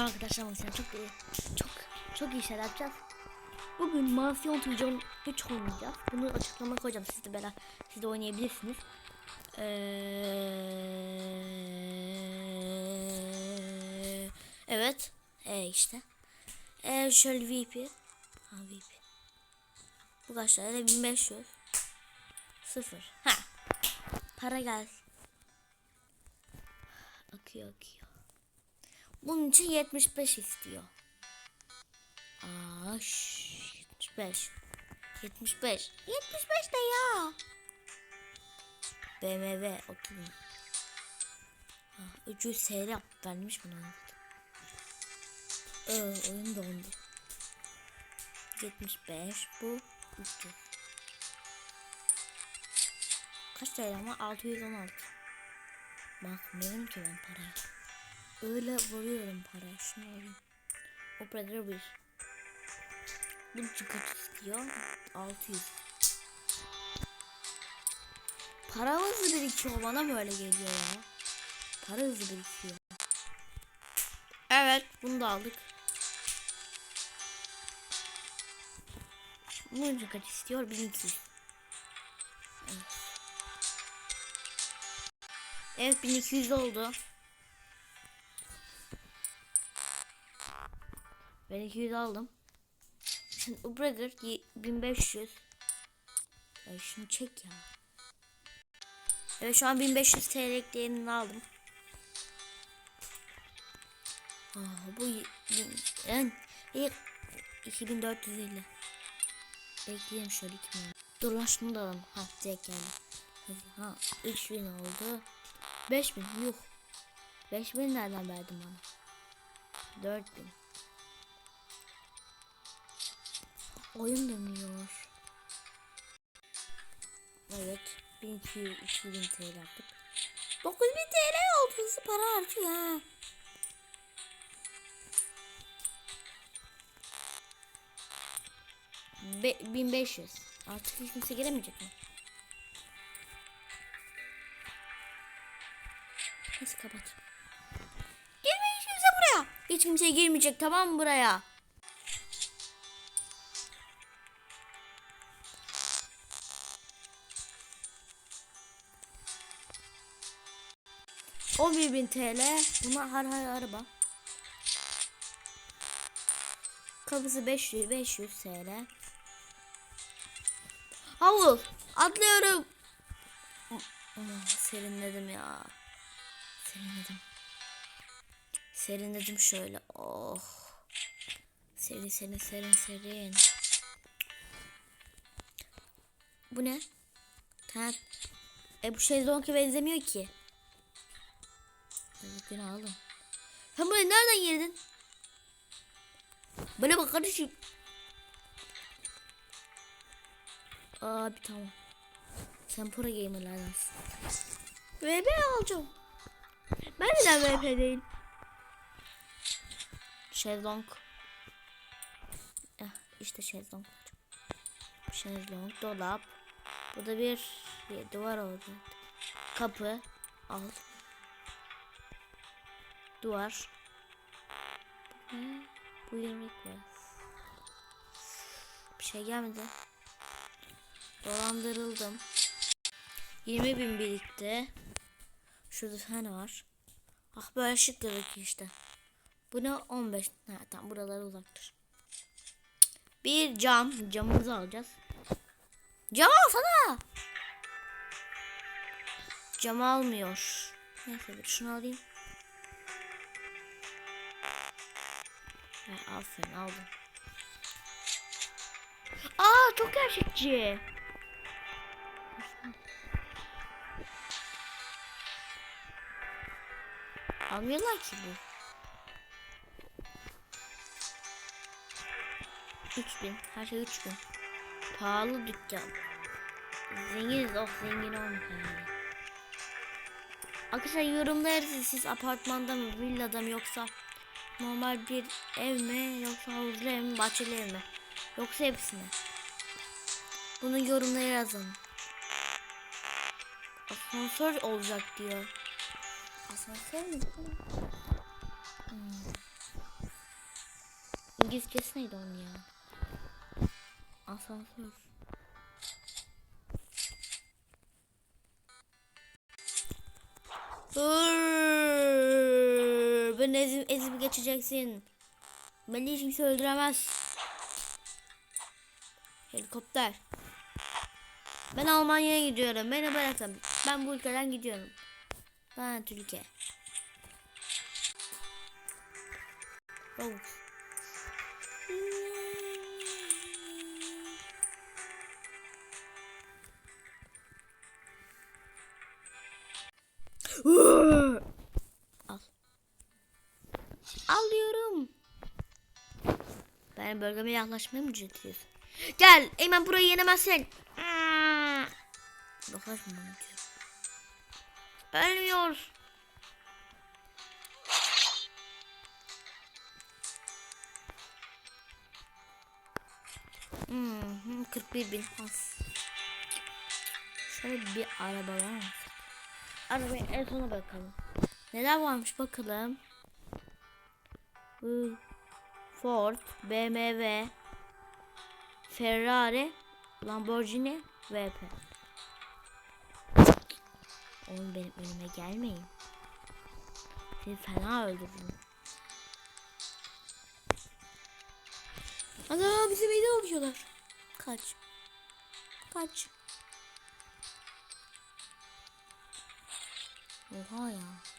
Arkadaşlar mesela çok iyi, çok çok iyi şeyler yapacağız. Bugün Mansiyon Tujon 3 oynayacağız. Bunu açıklama koyacağım. Siz de beraber siz de oynayabilirsiniz. Ee, evet. E işte. E şöyle VP. Ha VP. Bu kaç lira? 1500. Sıfır. Ha. Para gelsin. Akıyor akıyor. Bunun için 75 istiyor. Aa, şş, 75. 75. 75 de ya. BMW 30. Ha, 300 TL vermiş buna. Ee, oyun dondu. 75 bu 300. Kaç TL ama 616. Bakmıyorum ki ben paraya. Öyle vuruyorum paraya. Şunu alayım. Operatör 1. Bu kaç istiyor? 600. Para hızlı birikiyor. Bana mı öyle geliyor ya? Para hızlı birikiyor. Evet. Bunu da aldık. Bunun kaç istiyor? 1200. Evet. Evet 1200 oldu. Ben 200 aldım. Şimdi bu brother 1500. Ay şunu çek ya. Evet şu an 1500 TL değerini aldım. Aa, bu y- bin- en ilk 2450. Bekleyelim şöyle 2000. Dur lan şunu da alalım. Ha direkt geldi. Ha 3000 oldu. 5000 yuh. 5000 nereden verdin bana? 4000. Oyun dönüyor. Evet. 1200 2000 TL yaptık. 9000 TL oldu. Hızlı para artıyor ha. Be 1500. Artık hiç kimse giremeyecek mi? Neyse kapat. Girme hiç kimse buraya. Hiç kimse girmeyecek tamam mı buraya? O bin TL. Buna har har araba. Kapısı 500 500 TL. Havul atlıyorum. Aman, Serinledim ya. Serinledim. Serinledim şöyle. Oh. Serin serin serin serin. Bu ne? Tamam. E bu şey zonki benzemiyor ki. Bugün aldım. Sen burayı nereden girdin? Bana bak kardeşim. Abi tamam. Sen pro gamerlardansın. VP alacağım. Ben neden VP değil? Şezlong. Eh, işte şezlong. Şezlong, dolap. Burada bir, bir duvar oldu. Kapı. Al. Duvar. Bu yemek biraz. Bir şey gelmedi. Dolandırıldım. 20 bin birikti. Şurada tane var. Ah böyle şık gözüküyor işte. Bu ne 15. Ha tamam buralara uzaktır. Bir cam. Camımızı alacağız. Cam alsana. Cam almıyor. Neyse bir şunu alayım. Ha, aferin aldım. Aa çok gerçekçi. Almıyorlar ki bu. 3000. Her şey 3000. Pahalı dükkan. Zenginiz of zengin olmuş yani. Arkadaşlar yorumlara siz apartmanda mı villada mı yoksa normal bir ev mi yoksa havuzlu ev mi bahçeli ev mi yoksa hepsini. Bunu yorumlara yazın. Asansör olacak diyor. Asansör mü? Hmm. İngilizcesi neydi onun ya? Asansör. Hırr, Beni ezip, ezip geçeceksin. Beni hiç kimse öldüremez. Helikopter. Ben Almanya'ya gidiyorum. Beni bırakın. Ben bu ülkeden gidiyorum. Ben Türkiye. Havuç. Al. Ben bölgeme yaklaşmaya mı cüretliyorsun? Gel. Eymen burayı yenemezsin. Yaklaşma bana diyor. Ölmüyor. Hmm, 41 bin az. Şöyle bir araba var? Arabaya en sona bakalım. Neler varmış bakalım. Bu Ford, BMW, Ferrari, Lamborghini, VP. Oğlum benim önüme gelmeyin. Seni fena öldürürüm. Ana bize meydan okuyorlar. Kaç. Kaç. Oha ya.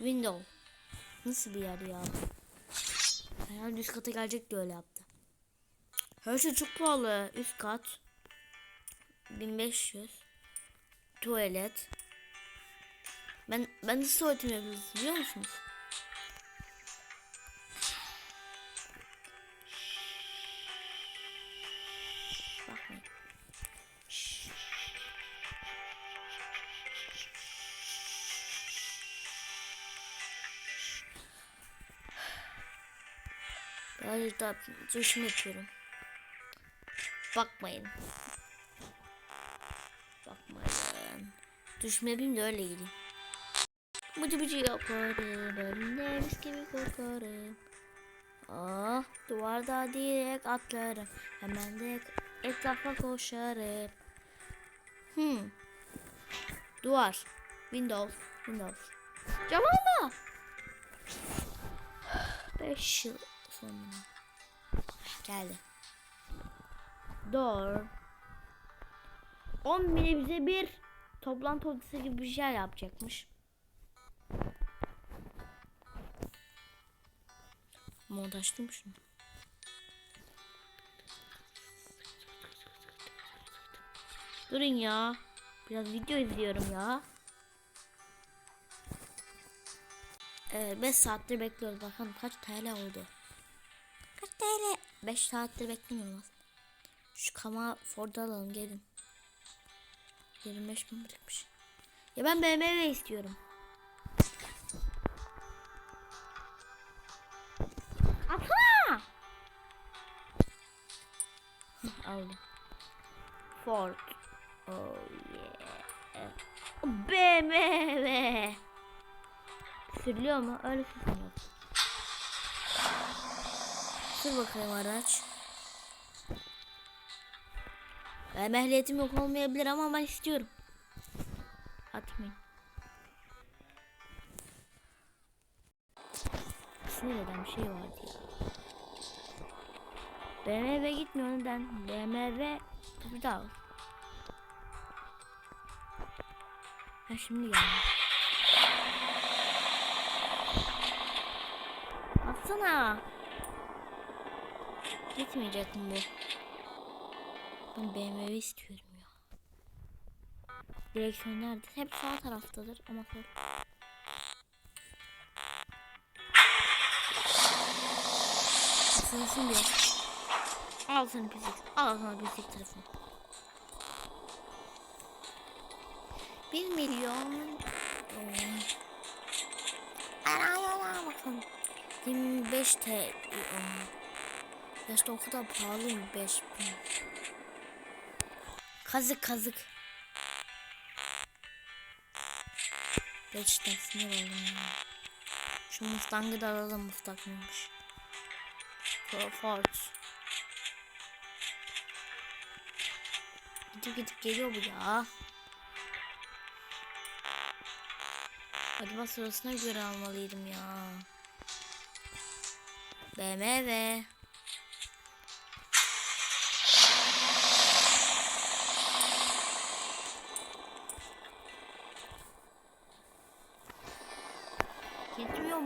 Window. Nasıl bir yer ya? Herhalde üst kata gelecek diye öyle yaptı. Her şey çok pahalı. Üst kat. 1500. Tuvalet. Ben ben nasıl tuvaletimi yapıyoruz biliyor musunuz? Daha düşüm yapıyorum. Bakmayın. Bakmayın. Düşme yapayım da öyle gideyim. Bıcı bıcı yaparım. Önümde mis gibi kokarım. Ah duvarda direkt atlarım. Hemen de etrafa koşarım. Hmm. Duvar. Windows. Windows. Cam alma. 5 yıl sonra. Geldi. Door. 10 bine bize bir toplantı odası gibi bir şey yapacakmış. Montajladım şunu. Durun ya. Biraz video izliyorum ya. Evet 5 saattir bekliyoruz. Bakalım kaç TL oldu. Kaç TL? 5 saattir beklemiyorum aslında. Şu kama Ford'u alalım gelin. 25 bin bırakmış. Ya ben BMW istiyorum. Atsana. Aldım. Ford. Oh yeah. BMW. Sürülüyor mu? Öyle sürmüyor. Sür bakayım araç. Ben ehliyetim yok olmayabilir ama ben istiyorum. Atmayın. Sinir eden bir şey var diye. BMW gitmiyor neden? BMW tabi daha. Ha şimdi geldi. Atsana. Gitmeyecek mi bu? Ben BMW istiyorum ya. Direksiyon nerede? Hep sağ taraftadır ama sol. Sınırsın diye. Al sana pislik. Al sana pislik telefon. 1 milyon. Arayala bakalım. 25 TL. İşte o kadar pahalı mı 5 bin? Kazık kazık. Gerçekten sinir oldum ya. Şu Mustang'ı da alalım Mustang mıymış? Fo- Ford. Gidip gidip geliyor bu ya. Acaba sırasına göre almalıydım ya. BMW.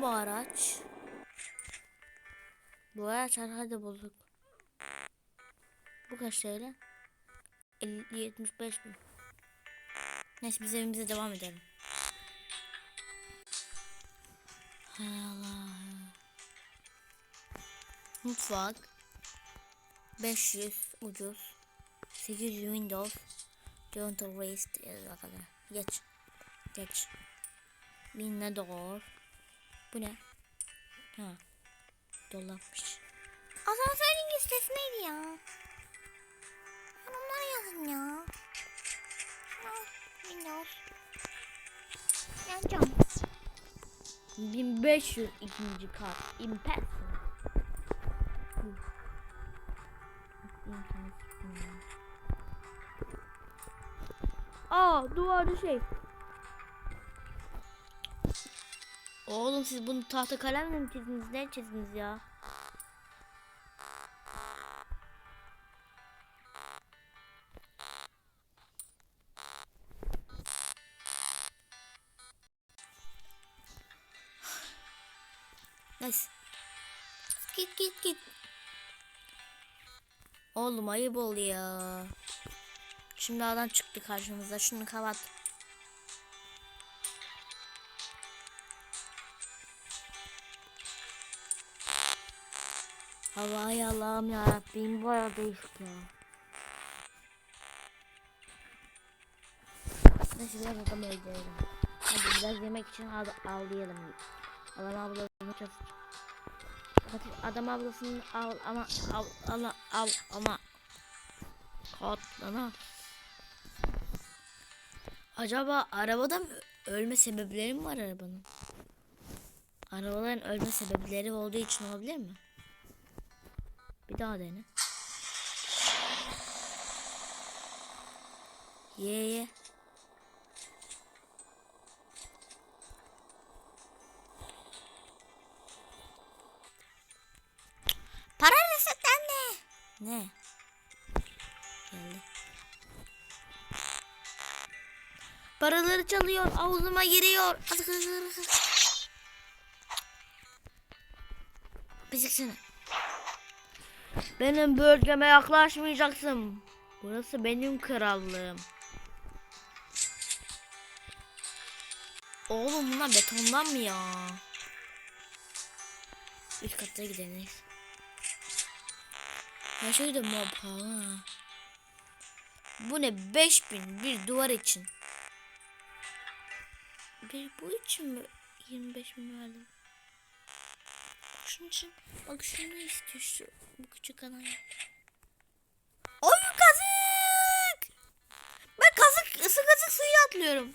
Bu araç. Bu araç herhalde bozuk. Bu kaç TL? 50, 75 bin. Neyse biz evimize devam edelim. Hay Allah. Mutfak. 500 ucuz. 800 Windows. Don't waste kadar. Geç. Geç. Binle doğru. Bu ne? Ha. Dolapmış. Asansörün listesi neydi ya? Ben onları yazın ya. Ha, Windows. Yazacağım. 1500 ikinci kat. Impressive. Aa duvarda şey. Oğlum siz bunu tahta kalemle mi çizdiniz? Ne çizdiniz ya? Neyse. Git git git. Oğlum ayıp ol ya. Şimdi adam çıktı karşımıza. Şunu kapat. Hava ay Allah'ım ya Rabbim baya değişik ya. Neyse biraz öldürelim. Hadi biraz yemek için al avlayalım. Adam ablasını çok adam ablasını al ama al ama al ama Katlana. Acaba arabada mı ölme sebepleri mi var arabanın? Arabaların ölme sebepleri olduğu için olabilir mi? Bir daha dene. Ye ye. Para resetlendi. Ne? Geldi. Paraları çalıyor, avluma giriyor. Biziksene. Benim bölgeme yaklaşmayacaksın. Burası benim krallığım. Oğlum bunlar betondan mı ya? Üst katta gidelim. Ya şöyle mob ha. Bu ne 5000 bir duvar için. Bir bu için mi 25 bin verdim? Şunun için bak şunu istiyor şu bu küçük anayı. Oy kazık! Ben kazık ısı kazık suyu atlıyorum.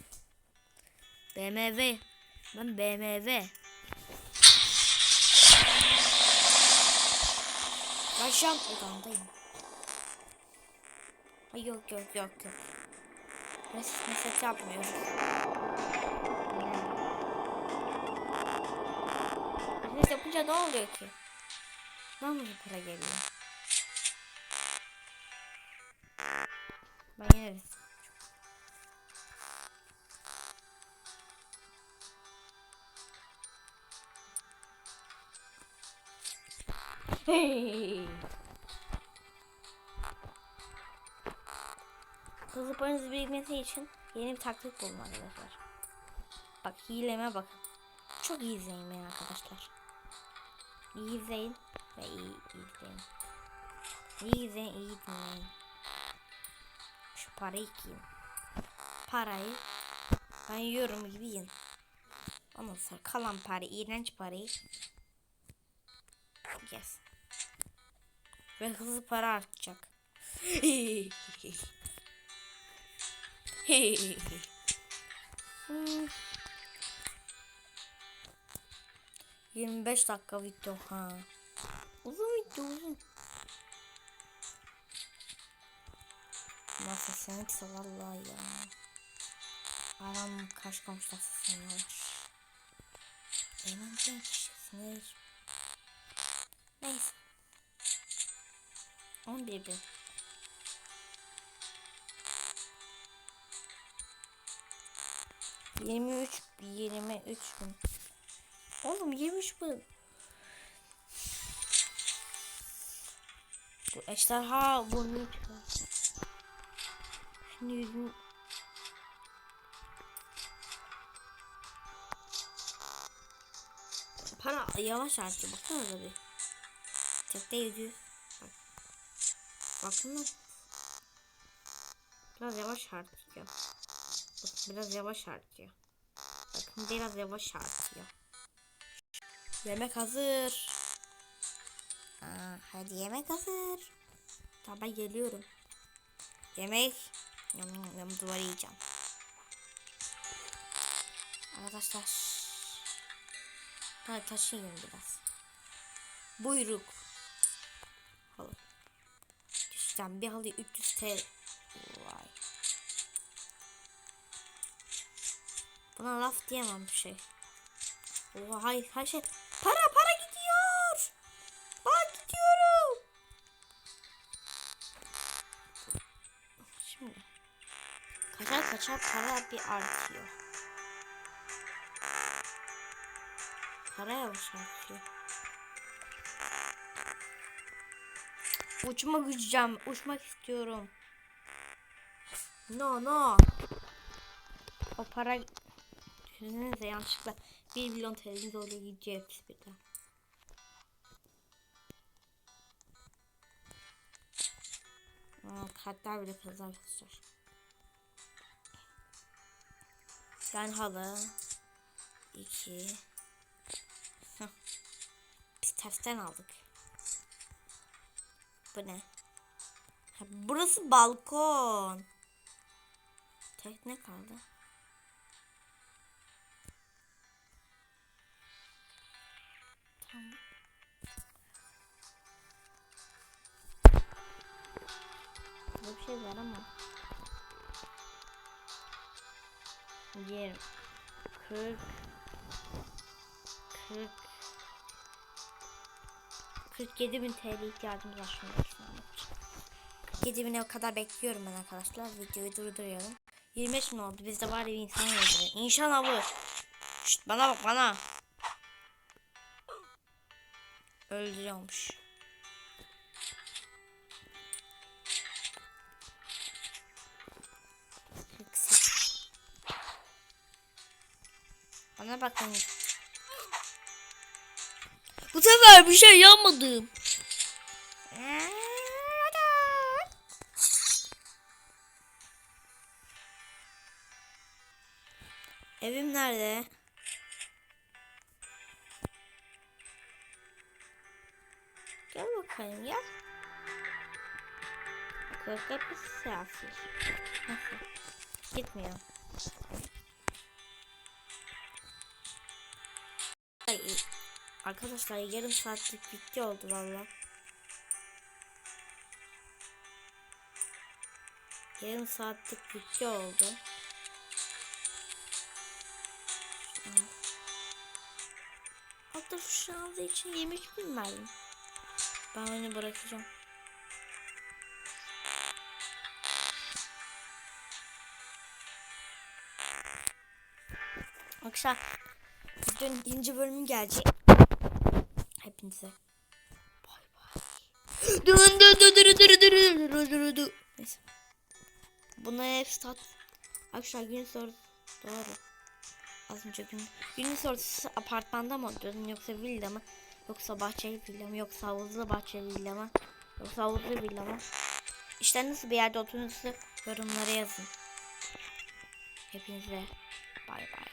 BMW. Ben BMW. Ben şu an odamdayım. Ay yok yok yok yok. Mesut mesut yapmıyoruz. Mesut yapınca ne oluyor ki? Mi para geliyor? Ben yeriz. Hızlı paranızı birikmesi için yeni bir taktik buldum arkadaşlar. Bak hileme bakın. Çok iyi izleyin beni arkadaşlar. İyi izleyin ve iyi izleyin. İyi izleyin, iyi dinleyin. Şu parayı yiyin. Parayı ben yiyorum gibi yiyin. Ondan sonra kalan parayı, iğrenç parayı yes. Ve hızlı para artacak. Hmm. 25 dakika video ha. Uzun video uzun. Masa seni kısa vallahi ya. Aram kaç komşuda sesiniyor. Eğlenceli kişisiniz. Neyse. 11 bin. Yirmi üç, yirmi üç bin. Oğlum 23 bin. Bu ejderha burnu Şimdi yüzünü Para yavaş harcı baksana tabi. Çok da yüzü. Bak. Baksana. Biraz yavaş harcıyor. Bak, biraz yavaş harcıyor. Bakın biraz yavaş harcıyor. Yemek hazır. Aa, hadi yemek hazır. Ben geliyorum. Yemek. Yam yam duvarı yiyeceğim. Arkadaşlar. Hadi taşıyayım biraz. Buyruk. Halı. Düşten bir halı 300 TL. Vay. Buna laf diyemem bir şey. Oha her şey. Kaçar para bir artıyor. Para yavaş artıyor. Uçmak uçacağım. Uçmak istiyorum. No no. O para Düşünsenize yanlışlıkla 1 milyon TL'niz oraya gidecek hepsi birden. Aa, kartlar bile arkadaşlar. Yani halı. 2 Biz tersten aldık. Bu ne? Burası balkon. Tek ne kaldı? 20 40 40 47 bin TL ihtiyacımız var için. 47 bine kadar bekliyorum ben arkadaşlar. Videoyu durduruyorum. 25 bin oldu. Bizde var ya insan öldürüyor. İnşallah bu. Şşt, bana bak bana. Öldürüyormuş. Bana bakın. Bu sefer bir şey yapmadım. Evim nerede? Gel bakayım gel. Kırklar bir? Gitmiyor. Ay, arkadaşlar yarım saatlik video oldu valla. Yarım saatlik video oldu. Altta şu aldığı için yemiş bin verdim. Ben onu bırakacağım. Akşam videonun ikinci bölümü gelecek. Hepinize bay bay. Dın dın dın dın dın dın dın dın dın. Neyse. Bunların hepsi tat. Akşam gün soru doğru. Az önce gün. Günün sorusu apartmanda mı oturuyordun yoksa villa mı? Yoksa bahçeli villa mı? Yoksa havuzlu bahçeli villa mı? Yoksa havuzlu villa mı? İşte nasıl bir yerde oturduğunuzu yorumlara yazın. Hepinize bay bay.